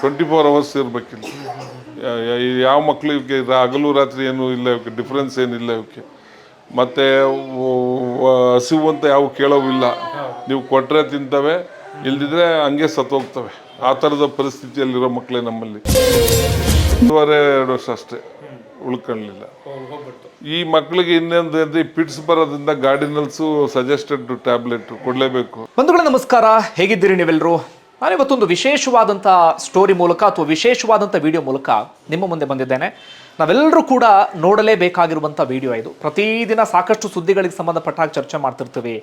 Twenty four hours ಇರಬೇಕಿಲ್ಲ ಯಾವ ಮಕ್ಕಳು ಇವಕ್ಕೆ ಹಗಲು ರಾತ್ರಿ ಏನು ಇಲ್ಲ ಇವಕ್ಕೆ ಡಿಫ್ರೆನ್ಸ್ ಏನಿಲ್ಲ ಇವಕ್ಕೆ. ಮತ್ತು ಹಸಿವು ಅಂತ ಯಾವ ಕೇಳೋವಿಲ್ಲ ನೀವು ಕೊಟ್ಟರೆ ತಿಂತವೆ, ಇಲ್ದಿದ್ರೆ ಹಂಗೆ ಸತ್ತೋಗ್ತವೆ. ಆ ಥರದ ಪರಿಸ್ಥಿತಿಯಲ್ಲಿರೋ ಮಕ್ಕಳೇ ನಮ್ಮಲ್ಲಿ. ಒಂದೂವರೆ ಎರಡು ವರ್ಷ ಅಷ್ಟೇ, ಉಳ್ಕೊಳ್ಳಿಲ್ಲ. ಈ ಮಕ್ಕಳಿಗೆ ಇನ್ನೊಂದು ಪಿಟ್ಸ್ ಬರೋದ್ರಿಂದ ಗಾರ್ಡಿನಲ್ಸು ಸಜೆಸ್ಟೆಡ್ ಟ್ಯಾಬ್ಲೆಟ್ ಕೊಡಲೇಬೇಕು. ಬಂಧುಗಳೇ, ನಮಸ್ಕಾರ. ಹೇಗಿದ್ದೀರಿ ನೀವೆಲ್ಲರೂ ನಾನಿವತ್ತೊಂದು ವಿಶೇಷವಾದಂಥ ಸ್ಟೋರಿ ಮೂಲಕ ಅಥವಾ ವಿಶೇಷವಾದಂಥ ವಿಡಿಯೋ ಮೂಲಕ ನಿಮ್ಮ ಮುಂದೆ ಬಂದಿದ್ದೇನೆ. ನಾವೆಲ್ಲರೂ ಕೂಡ ನೋಡಲೇಬೇಕಾಗಿರುವಂಥ ವಿಡಿಯೋ ಇದು. ಪ್ರತಿದಿನ ಸಾಕಷ್ಟು ಸುದ್ದಿಗಳಿಗೆ ಸಂಬಂಧಪಟ್ಟಾಗ ಚರ್ಚೆ ಮಾಡ್ತಿರ್ತೀವಿ.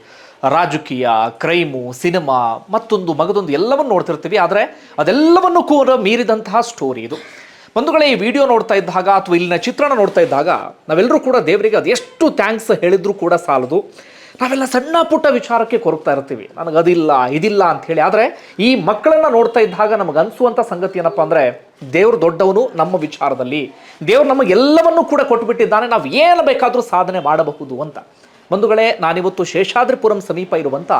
ರಾಜಕೀಯ ಕ್ರೈಮು ಸಿನಿಮಾ ಮತ್ತೊಂದು ಮಗದೊಂದು ಎಲ್ಲವನ್ನು ನೋಡ್ತಿರ್ತೀವಿ. ಆದರೆ ಅದೆಲ್ಲವನ್ನು ಕೂಡ ಮೀರಿದಂತಹ ಸ್ಟೋರಿ ಇದು. ಬಂಧುಗಳೇ, ಈ ವಿಡಿಯೋ ನೋಡ್ತಾ ಇದ್ದಾಗ ಅಥವಾ ಇಲ್ಲಿನ ಚಿತ್ರಣ ನೋಡ್ತಾ ಇದ್ದಾಗ ನಾವೆಲ್ಲರೂ ಕೂಡ ದೇವರಿಗೆ ಅದೆಷ್ಟು ಥ್ಯಾಂಕ್ಸ್ ಹೇಳಿದರೂ ಕೂಡ ಸಾಲದು. ನಾವೆಲ್ಲ ಸಣ್ಣ ಪುಟ್ಟ ವಿಚಾರಕ್ಕೆ ಕೊರಗ್ತಾ ಇರ್ತೀವಿ. ನನಗೆ ಅದಿಲ್ಲ ಇದಿಲ್ಲ ಅಂತ ಹೇಳಿ ಆದರೆ ಈ ಮಕ್ಕಳನ್ನ ನೋಡ್ತಾ ಇದ್ದಾಗ ನಮಗೆ ಅನಿಸುವಂಥ ಸಂಗತಿ ಏನಪ್ಪ ಅಂದರೆ, ದೇವ್ರು ದೊಡ್ಡವನು ನಮ್ಮ ವಿಚಾರದಲ್ಲಿ. ದೇವ್ರು ನಮಗೆಲ್ಲವನ್ನೂ ಕೂಡ ಕೊಟ್ಟುಬಿಟ್ಟಿದ್ದಾನೆ ನಾವು ಏನು ಬೇಕಾದರೂ ಸಾಧನೆ ಮಾಡಬಹುದು ಅಂತ. ಬಂಧುಗಳೇ, ನಾನಿವತ್ತು ಶೇಷಾದ್ರಿಪುರಂ ಸಮೀಪ ಇರುವಂಥ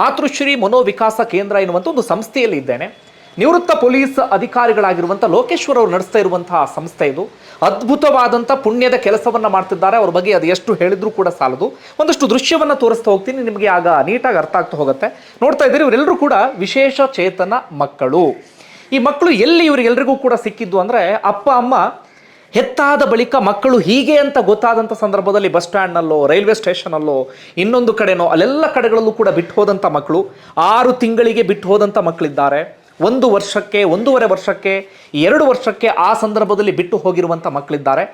ಮಾತೃಶ್ರೀ ಮನೋವಿಕಾಸ ಕೇಂದ್ರ ಎನ್ನುವಂಥ ಒಂದು ಸಂಸ್ಥೆಯಲ್ಲಿ ಇದ್ದೇನೆ. ನಿವೃತ್ತ ಪೊಲೀಸ್ ಅಧಿಕಾರಿಗಳಾಗಿರುವಂಥ ಲೋಕೇಶ್ವರ್ ಅವರು ನಡೆಸ್ತಾ ಇರುವಂತಹ ಸಂಸ್ಥೆ ಇದು. ಅದ್ಭುತವಾದಂಥ ಪುಣ್ಯದ ಕೆಲಸವನ್ನು ಮಾಡ್ತಿದ್ದಾರೆ. ಅವ್ರ ಬಗ್ಗೆ ಅದು ಎಷ್ಟು ಹೇಳಿದ್ರು ಕೂಡ ಸಾಲದು. ಒಂದಷ್ಟು ದೃಶ್ಯವನ್ನು ತೋರಿಸ್ತಾ ಹೋಗ್ತೀನಿ. ನಿಮಗೆ ಆಗ ನೀಟಾಗಿ ಅರ್ಥ ಆಗ್ತಾ ಹೋಗುತ್ತೆ. ನೋಡ್ತಾ ಇದ್ದೀರಿ, ಇವರೆಲ್ಲರೂ ಕೂಡ ವಿಶೇಷ ಚೇತನ ಮಕ್ಕಳು. ಈ ಮಕ್ಕಳು ಎಲ್ಲಿ ಇವರಿಗೆಲ್ಲರಿಗೂ ಕೂಡ ಸಿಕ್ಕಿದ್ದು ಅಂದರೆ ಅಪ್ಪ, ಅಮ್ಮ ಹೆತ್ತಾದ ಬಳಿಕ ಮಕ್ಕಳು ಹೀಗೆ ಅಂತ ಗೊತ್ತಾದಂಥ ಸಂದರ್ಭದಲ್ಲಿ ಬಸ್ ಸ್ಟ್ಯಾಂಡ್ನಲ್ಲೋ, ರೈಲ್ವೆ ಸ್ಟೇಷನಲ್ಲೋ, ಇನ್ನೊಂದು ಕಡೆನೋ, ಅಲ್ಲೆಲ್ಲ ಕಡೆಗಳಲ್ಲೂ ಕೂಡ ಬಿಟ್ಟು ಹೋದಂಥ ಮಕ್ಕಳು, ಆರು ತಿಂಗಳಿಗೆ ಬಿಟ್ಟು ಮಕ್ಕಳಿದ್ದಾರೆ. ಒಂದು ವರ್ಷಕ್ಕೆ, ಒಂದೂವರೆ ವರ್ಷಕ್ಕೆ ಎರಡು ವರ್ಷಕ್ಕೆ ಆ ಸಂದರ್ಭದಲ್ಲಿ ಬಿಟ್ಟು ಹೋಗಿರುವಂಥ ಮಕ್ಕಳಿದ್ದಾರೆ.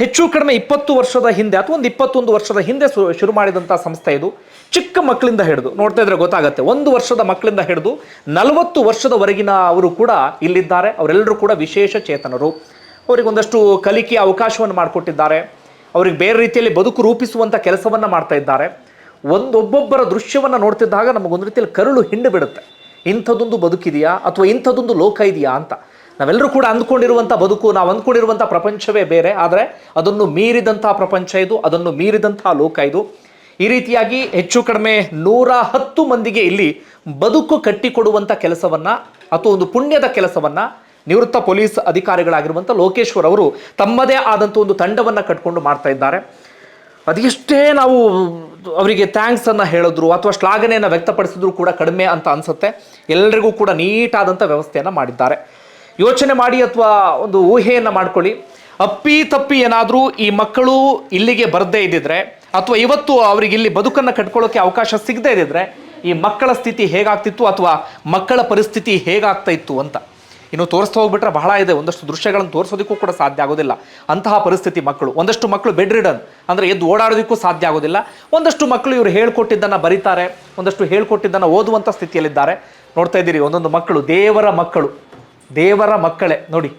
ಹೆಚ್ಚು ಕಡಿಮೆ ಇಪ್ಪತ್ತು ವರ್ಷದ ಹಿಂದೆ ಅಥವಾ ಒಂದು ಇಪ್ಪತ್ತೊಂದು ವರ್ಷದ ಹಿಂದೆ ಶುರು ಮಾಡಿದಂಥ ಸಂಸ್ಥೆ ಇದು. ಚಿಕ್ಕ ಮಕ್ಕಳಿಂದ ಹಿಡಿದು, ನೋಡ್ತಾ ಇದ್ರೆ ಗೊತ್ತಾಗುತ್ತೆ, ಒಂದು ವರ್ಷದ ಮಕ್ಕಳಿಂದ ಹಿಡಿದು ನಲವತ್ತು ವರ್ಷದವರೆಗಿನ ಅವರು ಕೂಡ ಇಲ್ಲಿದ್ದಾರೆ. ಅವರೆಲ್ಲರೂ ಕೂಡ ವಿಶೇಷ ಚೇತನರು. ಅವರಿಗೊಂದಷ್ಟು ಕಲಿಕೆಯ ಅವಕಾಶವನ್ನು ಮಾಡಿಕೊಟ್ಟಿದ್ದಾರೆ. ಅವ್ರಿಗೆ ಬೇರೆ ರೀತಿಯಲ್ಲಿ ಬದುಕು ರೂಪಿಸುವಂಥ ಕೆಲಸವನ್ನು ಮಾಡ್ತಾ ಇದ್ದಾರೆ. ಒಂದೊಬ್ಬೊಬ್ಬರ ದೃಶ್ಯವನ್ನು ನೋಡ್ತಿದ್ದಾಗ ನಮಗೊಂದು ರೀತಿಯಲ್ಲಿ ಕರುಳು ಹಿಂಡು ಬಿಡುತ್ತೆ. ಇಂಥದ್ದೊಂದು ಬದುಕಿದೆಯಾ ಅಥವಾ ಇಂಥದ್ದೊಂದು ಲೋಕ ಇದೆಯಾ ಅಂತ? ನಾವೆಲ್ಲರೂ ಕೂಡ ಅಂದ್ಕೊಂಡಿರುವಂಥ ಬದುಕು, ನಾವು ಅಂದ್ಕೊಂಡಿರುವಂಥ ಪ್ರಪಂಚವೇ ಬೇರೆ, ಆದರೆ ಅದನ್ನು ಮೀರಿದಂಥ ಪ್ರಪಂಚ ಇದು, ಅದನ್ನು ಮೀರಿದಂಥ ಲೋಕ ಇದು. ಈ ರೀತಿಯಾಗಿ ಹೆಚ್ಚು ಕಡಿಮೆ ನೂರ ಹತ್ತು ಮಂದಿಗೆ ಇಲ್ಲಿ ಬದುಕು ಕಟ್ಟಿಕೊಡುವಂಥ ಕೆಲಸವನ್ನು ಅಥವಾ ಒಂದು ಪುಣ್ಯದ ಕೆಲಸವನ್ನು ನಿವೃತ್ತ ಪೊಲೀಸ್ ಅಧಿಕಾರಿಗಳಾಗಿರುವಂಥ ಲೋಕೇಶ್ವರ್ ಅವರು ತಮ್ಮದೇ ಆದಂಥ ಒಂದು ತಂಡವನ್ನು ಕಟ್ಕೊಂಡು ಮಾಡ್ತಾ ಇದ್ದಾರೆ. ಅದೆಷ್ಟೇ ನಾವು ಅವರಿಗೆ ಥ್ಯಾಂಕ್ಸ್ ಅನ್ನ ಹೇಳಿದ್ರು ಅಥವಾ ಶ್ಲಾಘನೆಯನ್ನು ವ್ಯಕ್ತಪಡಿಸಿದ್ರು ಕೂಡ ಕಡಿಮೆ ಅಂತ ಅನ್ಸುತ್ತೆ. ಎಲ್ಲರಿಗೂ ಕೂಡ ನೀಟಾದಂಥ ವ್ಯವಸ್ಥೆಯನ್ನು ಮಾಡಿದ್ದಾರೆ. ಯೋಚನೆ ಮಾಡಿ ಅಥವಾ ಒಂದು ಊಹೆಯನ್ನು ಮಾಡ್ಕೊಳ್ಳಿ. ಅಪ್ಪಿ ತಪ್ಪಿ ಏನಾದರೂ ಈ ಮಕ್ಕಳು ಇಲ್ಲಿಗೆ ಬರದೇ ಇದ್ದಿದ್ರೆ ಅಥವಾ ಇವತ್ತು ಅವರಿಗೆ ಇಲ್ಲಿ ಬದುಕನ್ನು ಕಟ್ಕೊಳ್ಳೋಕೆ ಅವಕಾಶ ಸಿಗದೇ ಇದ್ದಿದ್ರೆ ಈ ಮಕ್ಕಳ ಸ್ಥಿತಿ ಹೇಗಾಗ್ತಿತ್ತು ಅಥವಾ ಮಕ್ಕಳ ಪರಿಸ್ಥಿತಿ ಹೇಗಾಗ್ತಾ ಇತ್ತು ಅಂತ. ಇನ್ನು ತೋರಿಸ್ತಾ ಹೋಗ್ಬಿಟ್ರೆ ಬಹಳ ಇದೆ. ಒಂದಷ್ಟು ದೃಶ್ಯಗಳನ್ನು ತೋರಿಸೋದಕ್ಕೂ ಕೂಡ ಸಾಧ್ಯ ಆಗೋದಿಲ್ಲ. ಅಂತಹ ಪರಿಸ್ಥಿತಿ ಮಕ್ಕಳು. ಒಂದಷ್ಟು ಮಕ್ಕಳು ಬೆಡ್ ರಿಡನ್, ಅಂದರೆ ಎದ್ದು ಓಡಾಡೋದಕ್ಕೂ ಸಾಧ್ಯ ಆಗೋದಿಲ್ಲ. ಒಂದಷ್ಟು ಮಕ್ಕಳು ಇವರು ಹೇಳ್ಕೊಟ್ಟಿದ್ದನ್ನು ಬರೀತಾರೆ. ಒಂದಷ್ಟು ಹೇಳ್ಕೊಟ್ಟಿದ್ದನ್ನು ಓದುವಂಥ ಸ್ಥಿತಿಯಲ್ಲಿದ್ದಾರೆ. ನೋಡ್ತಾ ಇದ್ದೀರಿ, ಒಂದೊಂದು ಮಕ್ಕಳು, ದೇವರ ಮಕ್ಕಳು. ದೇವರ ಮಕ್ಕಳೇ. ನೋಡಿ,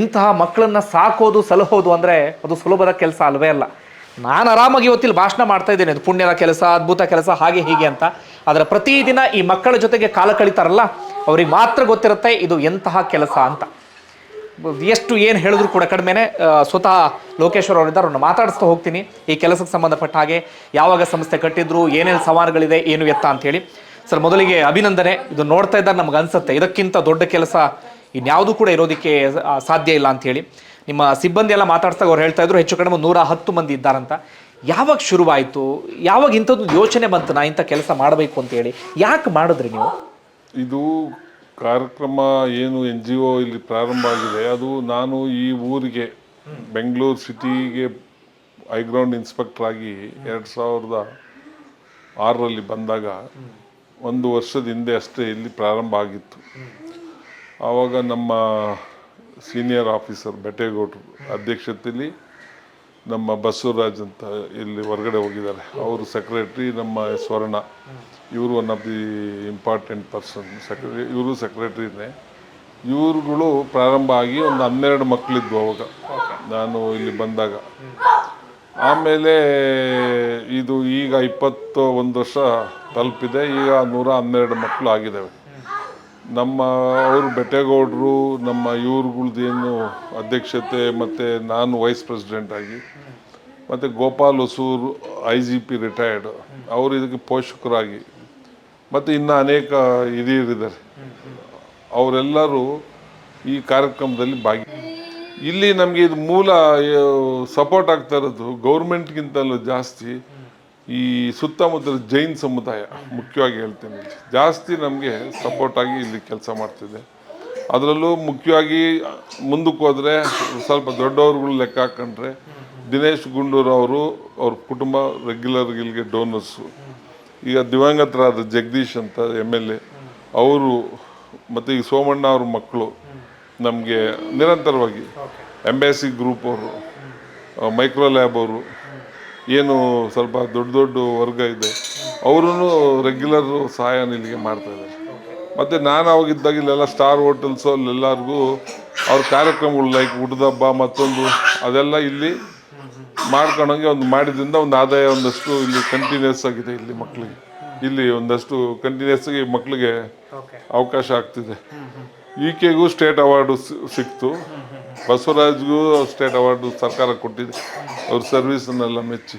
ಇಂತಹ ಮಕ್ಕಳನ್ನು ಸಾಕೋದು, ಸಲಹೋದು ಅಂದರೆ ಅದು ಸುಲಭದ ಕೆಲಸ ಅಲ್ವೇ ಅಲ್ಲ. ನಾನು ಆರಾಮಾಗಿ ಇವತ್ತಿಲ್ಲಿ ಭಾಷಣ ಮಾಡ್ತಾ ಇದ್ದೇನೆ. ಅದು ಪುಣ್ಯದ ಕೆಲಸ, ಅದ್ಭುತ ಕೆಲಸ, ಹಾಗೆ ಹೀಗೆ ಅಂತ. ಆದರೆ ಪ್ರತಿದಿನ ಈ ಮಕ್ಕಳ ಜೊತೆಗೆ ಕಾಲ ಕಳೀತಾರಲ್ಲ? ಅವ್ರಿಗೆ ಮಾತ್ರ ಗೊತ್ತಿರುತ್ತೆ ಇದು ಎಂತಹ ಕೆಲಸ ಅಂತ. ಎಷ್ಟು ಏನು ಹೇಳಿದ್ರು ಕೂಡ ಕಡಿಮೆನೆ ಸ್ವತಃ ಲೋಕೇಶ್ವರ್ ಅವರಿದ್ದಾರೆ, ಅವ್ರನ್ನ ಮಾತಾಡಿಸ್ತಾ ಹೋಗ್ತೀನಿ. ಈ ಕೆಲಸಕ್ಕೆ ಸಂಬಂಧಪಟ್ಟ ಹಾಗೆ ಯಾವಾಗ ಸಂಸ್ಥೆ ಕಟ್ಟಿದ್ರು, ಏನೇನು ಸವಾಲುಗಳಿದೆ ಏನು ಎತ್ತ ಅಂತೇಳಿ ಸರ್, ಮೊದಲಿಗೆ ಅಭಿನಂದನೆ. ಇದು ನೋಡ್ತಾ ಇದ್ದಾರೆ ನಮ್ಗೆ ಅನ್ಸುತ್ತೆ. ಇದಕ್ಕಿಂತ ದೊಡ್ಡ ಕೆಲಸ ಇನ್ಯಾವುದೂ ಕೂಡ ಇರೋದಕ್ಕೆ ಸಾಧ್ಯ ಇಲ್ಲ ಅಂತೇಳಿ ನಿಮ್ಮ ಸಿಬ್ಬಂದಿ ಎಲ್ಲ ಮಾತಾಡ್ಸ್ದಾಗ ಅವ್ರು ಹೇಳ್ತಾ ಇದ್ರು, ಹೆಚ್ಚು ಕಡಿಮೆ ನೂರ ಹತ್ತು ಮಂದಿ ಇದ್ದಾರಂತ. ಯಾವಾಗ ಶುರುವಾಯಿತು? ಯಾವಾಗ ಇಂಥದ್ದು ಯೋಚನೆ ಬಂತು, ನಾ ಇಂಥ ಕೆಲಸ ಮಾಡಬೇಕು ಅಂತೇಳಿ ಯಾಕೆ ಮಾಡಿದ್ರಿ ನೀವು? ಇದು ಕಾರ್ಯಕ್ರಮ ಏನು ಎನ್ ಜಿ ಒ ಇಲ್ಲಿ ಪ್ರಾರಂಭ ಆಗಿದೆ. ಅದು ನಾನು ಈ ಊರಿಗೆ ಬೆಂಗಳೂರು ಸಿಟಿಗೆ ಹೈಗ್ರೌಂಡ್ ಇನ್ಸ್ಪೆಕ್ಟರ್ ಆಗಿ ಎರಡು ಸಾವಿರದ ಆರರಲ್ಲಿ ಬಂದಾಗ ಒಂದು ವರ್ಷದ ಹಿಂದೆ ಅಷ್ಟೇ ಇಲ್ಲಿ ಪ್ರಾರಂಭ ಆಗಿತ್ತು. ಆವಾಗ ನಮ್ಮ ಸೀನಿಯರ್ ಆಫೀಸರ್ ಬೆಟ್ಟೇಗೌಡರು ಅಧ್ಯಕ್ಷತೆಯಲ್ಲಿ ನಮ್ಮ ಬಸವರಾಜ್ ಅಂತ ಇಲ್ಲಿ ಹೊರಗಡೆ ಹೋಗಿದ್ದಾರೆ. ಅವರು ಸೆಕ್ರೆಟ್ರಿ ನಮ್ಮ ಸ್ವರ್ಣ. ಇವರು one of the important person secretary ಇವರು ಸೆಕ್ರೆಟ್ರಿನೇ ಇವ್ರುಗಳು ಪ್ರಾರಂಭ ಆಗಿ ಒಂದು ಹನ್ನೆರಡು ಮಕ್ಕಳಿದ್ವು ಅವಾಗ. ನಾನು ಇಲ್ಲಿ ಬಂದಾಗ. ಆಮೇಲೆ ಇದು ಈಗ ಇಪ್ಪತ್ತು ಒಂದು ವರ್ಷ ತಲುಪಿದೆ. ಈಗ ನೂರ ಹನ್ನೆರಡು ಮಕ್ಕಳು ಆಗಿದ್ದಾವೆ ನಮ್ಮ ಅವರು ಬೆಟ್ಟೇಗೌಡರು ನಮ್ಮ ಇವ್ರುಗಳ್ದೇನು ಅಧ್ಯಕ್ಷತೆ ಮತ್ತು ನಾನು ವೈಸ್ ಪ್ರೆಸಿಡೆಂಟ್ ಆಗಿ ಮತ್ತು Gopal Hosur I G P retired ಅವರು ಇದಕ್ಕೆ ಪೋಷಕರಾಗಿ ಮತ್ತು ಇನ್ನು ಅನೇಕ ಹಿರಿಯರಿದ್ದಾರೆ ಅವರೆಲ್ಲರೂ ಈ ಕಾರ್ಯಕ್ರಮದಲ್ಲಿ ಭಾಗಿ, ಇಲ್ಲಿ ನಮಗೆ ಇದು ಮೂಲ ಸಪೋರ್ಟ್ ಆಗ್ತಾ ಇರೋದು ಗೌರ್ಮೆಂಟ್ಗಿಂತಲೂ ಜಾಸ್ತಿ ಈ ಸುತ್ತಮುತ್ತಲ ಜೈನ್ ಸಮುದಾಯ, ಮುಖ್ಯವಾಗಿ ಹೇಳ್ತೇನೆ. ಜಾಸ್ತಿ ನಮಗೆ ಸಪೋರ್ಟಾಗಿ ಇಲ್ಲಿ ಕೆಲಸ ಮಾಡ್ತಿದೆ. ಅದರಲ್ಲೂ ಮುಖ್ಯವಾಗಿ ಮುಂದಕ್ಕೆ ಹೋದರೆ ಸ್ವಲ್ಪ ದೊಡ್ಡವ್ರುಗಳು ಲೆಕ್ಕ ಹಾಕೊಂಡ್ರೆ ದಿನೇಶ್ ಗುಂಡೂರು ಅವರು ಅವ್ರ ಕುಟುಂಬ ರೆಗ್ಯುಲರ್ ಇಲ್ಲಿಗೆ ಡೋನರ್ಸು ಈಗ ದಿವಂಗತರಾದ ಜಗದೀಶ್ ಅಂತ ಎಂ ಎಲ್ ಎ, ಅವರು ಮತ್ತು ಈಗ ಸೋಮಣ್ಣ ಅವ್ರ ಮಕ್ಕಳು ನಮಗೆ ನಿರಂತರವಾಗಿ ಎಂಬಾಸಿ ಗ್ರೂಪ್ ಅವರು ಮೈಕ್ರೋ ಲ್ಯಾಬ್ ಅವರು, ಏನು ಸ್ವಲ್ಪ ದೊಡ್ಡ ದೊಡ್ಡ ವರ್ಗ ಇದೆ ಅವರೂ ರೆಗ್ಯುಲರ್ ಸಹಾಯ ಇಲ್ಲಿಗೆ ಮಾಡ್ತಾ ಇದ್ದಾರೆ. ಮತ್ತು ನಾನು ಅವಾಗಿದ್ದಾಗ ಇಲ್ಲೆಲ್ಲ ಸ್ಟಾರ್ ಹೋಟೆಲ್ಸು ಅಲ್ಲೆಲ್ಲರಿಗೂ ಅವ್ರ ಕಾರ್ಯಕ್ರಮಗಳು ಲೈಕ್ ಹುಡ್ದಬ್ಬ ಮತ್ತೊಂದು ಅದೆಲ್ಲ ಇಲ್ಲಿ ಮಾಡ್ಕೊಂಡಂಗೆ ಒಂದು ಮಾಡಿದ್ರಿಂದ ಒಂದು ಆದಾಯ ಒಂದಷ್ಟು ಇಲ್ಲಿ ಕಂಟಿನ್ಯೂಸ್ ಆಗಿದೆ ಇಲ್ಲಿ ಮಕ್ಕಳಿಗೆ ಇಲ್ಲಿ ಒಂದಷ್ಟು ಕಂಟಿನ್ಯೂಸ್ ಆಗಿ ಮಕ್ಕಳಿಗೆ ಅವಕಾಶ ಆಗ್ತಿದೆ. ಇ ಕೆಗೂ ಸ್ಟೇಟ್ ಅವಾರ್ಡು ಸಿಕ್ತು. ಬಸವರಾಜ್ಗೂ ಸ್ಟೇಟ್ ಅವಾರ್ಡು ಸರ್ಕಾರ ಕೊಟ್ಟಿದೆ. ಅವ್ರ ಸರ್ವಿಸನ್ನೆಲ್ಲ ಮೆಚ್ಚಿ.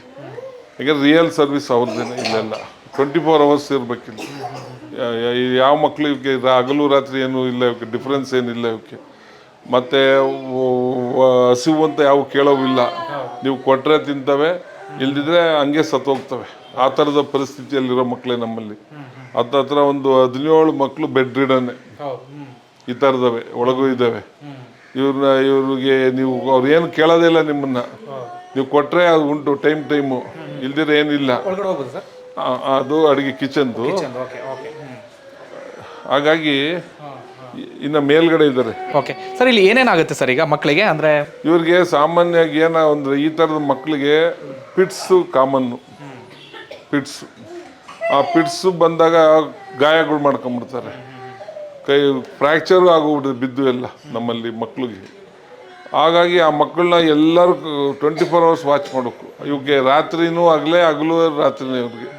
ಈಗ ರಿಯಲ್ ಸರ್ವಿಸ್ ಅವ್ರದ್ದೇನೆ ಇಲ್ಲೆಲ್ಲ. ಟ್ವೆಂಟಿ ಫೋರ್ ಅವರ್ಸ್ ಇರಬೇಕಿಲ್ಲ ಯಾವ ಮಕ್ಕಳಿಗೆ ಹಗಲು ರಾತ್ರಿ ಏನು ಇಲ್ಲ ಇವಕ್ಕೆ ಡಿಫ್ರೆನ್ಸ್ ಏನಿಲ್ಲ ಇವಕ್ಕೆ. ಮತ್ತು ಹಸಿವು ಅಂತ ಯಾವ ಕೇಳೋವಿಲ್ಲ ನೀವು ಕೊಟ್ಟರೆ ತಿಂತವೆ ಇಲ್ದಿದ್ರೆ ಹಂಗೆ ಸತ್ತೋಗ್ತವೆ. ಆ ಥರದ ಪರಿಸ್ಥಿತಿಯಲ್ಲಿರೋ ಮಕ್ಕಳೇ ನಮ್ಮಲ್ಲಿ. ಹತ್ತತ್ರ ಒಂದು ಹದಿನೇಳು ಮಕ್ಕಳು ಬೆಡ್ ರಿಡನ್ನೇ ಈ ಥರದವೆ ಒಳಗೂ ಇದ್ದಾವೆ. ಇವ್ರನ್ನ ಇವ್ರಿಗೆ ನೀವು ಅವ್ರು ಏನು ಕೇಳೋದೇ ಇಲ್ಲ ನಿಮ್ಮನ್ನ. ನೀವು ಕೊಟ್ಟರೆ ಅದು ಉಂಟು ಟೈಮ್ ಟೈಮು. ಇಲ್ದಿರ ಏನಿಲ್ಲ. ಅದು ಅಡುಗೆ ಕಿಚನ್ದು. ಹಾಗಾಗಿ ಇನ್ನು ಮೇಲ್ಗಡೆ ಇದ್ದಾರೆ. ಓಕೆ ಸರ್ ಇಲ್ಲಿ ಏನೇನಾಗುತ್ತೆ ಸರ್ ಈಗ ಮಕ್ಕಳಿಗೆ? ಅಂದರೆ ಇವ್ರಿಗೆ ಸಾಮಾನ್ಯವಾಗಿ ಏನ ಅಂದ್ರೆ ಈ ಥರದ ಮಕ್ಕಳಿಗೆ ಪಿಟ್ಸು ಕಾಮನ್ನು ಪಿಟ್ಸ್ ಆ ಪಿಟ್ಸು ಬಂದಾಗ ಗಾಯಗಳು ಮಾಡ್ಕೊಂಬಿಡ್ತಾರೆ ಕೈ ಫ್ರ್ಯಾಕ್ಚರು ಆಗೋಗ್ಬಿಡುತ್ತೆ ಬಿದ್ದು ಎಲ್ಲ ನಮ್ಮಲ್ಲಿ ಮಕ್ಕಳಿಗೆ ಹಾಗಾಗಿ ಆ ಮಕ್ಕಳನ್ನ ಎಲ್ಲರೂ ಟ್ವೆಂಟಿ ಫೋರ್ ಅವರ್ಸ್ ವಾಚ್ ಮಾಡಬೇಕು. ಇವಕ್ಕೆ ರಾತ್ರಿನೂ ಆಗಲೇ ಹಗಲು ರಾತ್ರಿನೇ ಇವ್ರಿಗೆ.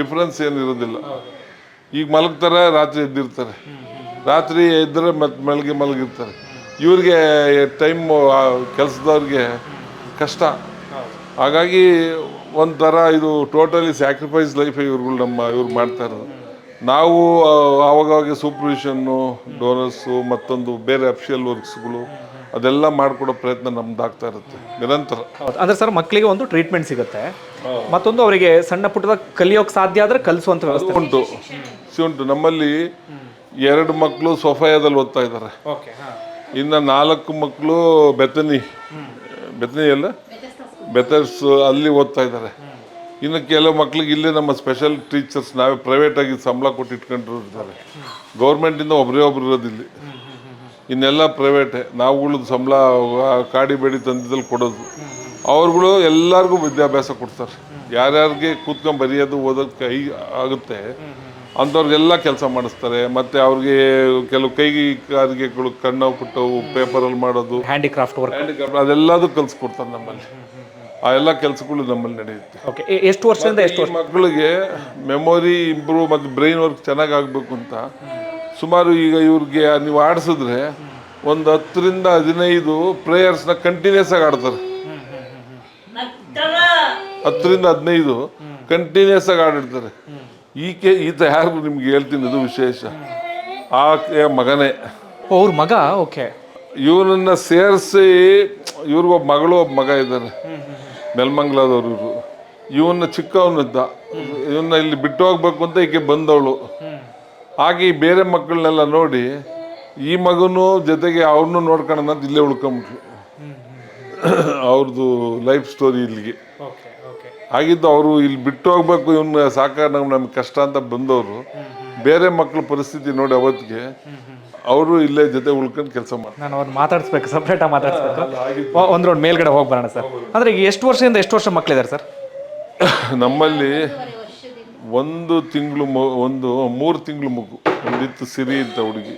ಡಿಫ್ರೆನ್ಸ್ ಏನಿರೋದಿಲ್ಲ. ಈಗ ಮಲಗ್ತಾರೆ ರಾತ್ರಿ ಎದ್ದಿರ್ತಾರೆ. ರಾತ್ರಿ ಎದ್ದರೆ ಮತ್ತೆ ಮಲಗಿ ಮಲಗಿರ್ತಾರೆ. ಇವ್ರಿಗೆ ಟೈಮ್ ಕೆಲಸದವ್ರಿಗೆ ಕಷ್ಟ. ಹಾಗಾಗಿ ಒಂಥರ ಇದು ಟೋಟಲಿ ಸ್ಯಾಕ್ರಿಫೈಸ್ ಲೈಫ್ ಇವ್ರುಗಳು ನಮ್ಮ ಇವ್ರು ಮಾಡ್ತಾ ಇರೋದು. ನಾವು ಆವಾಗವಾಗ ಸೂಪರ್ವಿಷನ್ನು ಡೋನರ್ಸು ಮತ್ತೊಂದು ಬೇರೆ ಅಫಿಷಿಯಲ್ ವರ್ಕ್ಸ್ಗಳು ಅದೆಲ್ಲ ಮಾಡಿಕೊಡೋ ಪ್ರಯತ್ನ ನಮ್ದು ಆಗ್ತಾ ಇರುತ್ತೆ. ನಿರಂತರ. ಅಂದ್ರೆ ಸರ್ ಮಕ್ಕಳಿಗೆ ಒಂದು ಟ್ರೀಟ್ಮೆಂಟ್ ಸಿಗುತ್ತೆ. ಮತ್ತೊಂದು ಅವರಿಗೆ ಸಣ್ಣ ಪುಟ್ಟದ ಕಲಿಯೋಕೆ ಸಾಧ್ಯ ಆದರೆ ಕಲಿಸುವಂಥ ವ್ಯವಸ್ಥೆ. ಉಂಟು. ಸಿ ಉಂಟು. ನಮ್ಮಲ್ಲಿ ಎರಡು ಮಕ್ಕಳು ಸೊಫಯಾದಲ್ಲಿ ಓದ್ತಾ ಇದ್ದಾರೆ. ಇನ್ನು ನಾಲ್ಕು ಮಕ್ಕಳು ಬೆತನಿ ಬೆತನಿ ಎಲ್ಲ ಬೆತರ್ಸ್ ಅಲ್ಲಿ ಓದ್ತಾ ಇದ್ದಾರೆ. ಇನ್ನು ಕೆಲವು ಮಕ್ಳಿಗೆ ಇಲ್ಲೇ ನಮ್ಮ ಸ್ಪೆಷಲ್ ಟೀಚರ್ಸ್ ನಾವೇ ಪ್ರೈವೇಟಾಗಿ ಸಂಬಳ ಕೊಟ್ಟು ಇಟ್ಕೊಂಡ್ರು ಇರ್ತಾರೆ ಗೌರ್ಮೆಂಟಿಂದ ಒಬ್ಬರೇ ಒಬ್ರು ಇರೋದಿಲ್ಲಿ ಇನ್ನೆಲ್ಲ ಪ್ರೈವೇಟೇ ನಾವುಗಳು ಸಂಬಳ ಕಾಡಿ ಬೇಡಿ ತಂದಿದ್ದಲ್ಲಿ ಕೊಡೋದು. ಅವ್ರುಗಳು ಎಲ್ಲರಿಗೂ ವಿದ್ಯಾಭ್ಯಾಸ ಕೊಡ್ತಾರೆ. ಯಾರ್ಯಾರಿಗೆ ಕೂತ್ಕೊಂಡು ಬರೆಯೋದು ಓದೋದು ಕೈ ಆಗುತ್ತೆ. ಅಂಥವ್ರಿಗೆಲ್ಲ ಕೆಲಸ ಮಾಡಿಸ್ತಾರೆ ಮತ್ತು ಅವ್ರಿಗೆ ಕೆಲವು ಕೈಗಾರಿಕೆಗಳು ಕಾರಿಗೆಗಳು ಕಣ್ಣು ಪುಟ್ಟವು ಪೇಪರಲ್ಲಿ ಮಾಡೋದು ಹ್ಯಾಂಡಿಕ್ರಾಫ್ಟ್ ವರ್ಕ್ ಹ್ಯಾಂಡಿಕ್ರಾಫ್ಟ್ ಅದೆಲ್ಲದೂ ಕಲಿಸ್ಕೊಡ್ತಾರೆ ನಮ್ಮಲ್ಲಿ. ಆ ಎಲ್ಲ ಕೆಲಸಗಳು ನಮ್ಮಲ್ಲಿ ನಡೆಯುತ್ತೆ. ಓಕೆ ಎಷ್ಟು ವರ್ಷದಿಂದ ಎಷ್ಟು ವರ್ಷ ಮಕ್ಕಳಿಗೆ ಮೆಮೊರಿ ಇಂಪ್ರೂವ್ ಮತ್ತು ಬ್ರೈನ್ ವರ್ಕ್ ಚೆನ್ನಾಗಿ ಆಗಬೇಕು ಅಂತ ಸುಮಾರು ಈಗ ಇವ್ರಿಗೆ ನೀವು ಆಡಿಸಿದ್ರೆ ಒಂದು ಹತ್ತರಿಂದ ಹದಿನೈದು ಪ್ಲೇಯರ್ಸ್ನ ಕಂಟಿನ್ಯೂಸ್ ಆಗಿ ಆಡ್ತಾರೆ. ಹತ್ತರಿಂದ ಹದಿನೈದು ಕಂಟಿನ್ಯೂಸ್ ಆಗಿ ಆಡಿರ್ತಾರೆ. ಈಕೆ ಈತ ಯಾರು ನಿಮ್ಗೆ ಹೇಳ್ತೀನಿ ಇದು ವಿಶೇಷ. ಆಕೆಯ ಮಗನೇ. ಅವ್ರ ಮಗ? ಓಕೆ. ಇವನನ್ನ ಸೇರಿಸಿ ಇವ್ರಿಗೊಬ್ಬ ಮಗಳು ಒಬ್ಬ ಮಗ ಇದ್ದಾರೆ ನೆಲಮಂಗ್ಲದವ್ರು ಇವರು. ಇವನ್ನ ಚಿಕ್ಕವನಿದ್ದ. ಇವನ್ನ ಇಲ್ಲಿ ಬಿಟ್ಟು ಹೋಗ್ಬೇಕು ಅಂತ ಈಕೆ ಬಂದವಳು. ಹಾಗೆ ಈ ಬೇರೆ ಮಕ್ಕಳನ್ನೆಲ್ಲ ನೋಡಿ ಈ ಮಗನು ಜೊತೆಗೆ ಅವ್ರನ್ನೂ ನೋಡ್ಕೊಳ್ಳೋಣ ಅಂತ ಇಲ್ಲೇ ಉಳ್ಕೊಂಬಿಟ್ರು ಅವ್ರದ್ದು ಲೈಫ್ ಸ್ಟೋರಿ ಇಲ್ಲಿಗೆ. ಆಗಿದ್ದು ಅವರು ಇಲ್ಲಿ ಬಿಟ್ಟು ಹೋಗ್ಬೇಕು ಇವನ್ನ ಸಾಕಾರ ನಮ್ಗೆ ನಮ್ಗೆ ಕಷ್ಟ ಅಂತ ಬಂದವರು. ಬೇರೆ ಮಕ್ಕಳ ಪರಿಸ್ಥಿತಿ ನೋಡಿ ಅವತ್ತಿಗೆ ಅವರು ಇಲ್ಲೇ ಜೊತೆ ಉಳ್ಕೊಂಡು ಕೆಲಸ ಮಾಡ್ತಾರೆ. ನಾನು ಅವ್ರು ಮಾತಾಡಿಸ್ಬೇಕು ಸಪ್ರೇಟಾಗಿ ಮಾತಾಡಿಸ್ಬೇಕು. ಒಂದು ರೌಂಡ್ ಮೇಲ್ಗಡೆ ಹೋಗಿ ಬರೋಣ ಸರ್. ಅಂದರೆ ಈಗ ಎಷ್ಟು ವರ್ಷದಿಂದ ಎಷ್ಟು ವರ್ಷ ಮಕ್ಕಳಿದ್ದಾರೆ ಸರ್? ನಮ್ಮಲ್ಲಿ ಒಂದು ತಿಂಗಳು ಒಂದು ಮೂರು ತಿಂಗಳು ಮಗು. ಒಂದಿತ್ತು ಸಿರಿ ಅಂತ ಹುಡುಗಿ.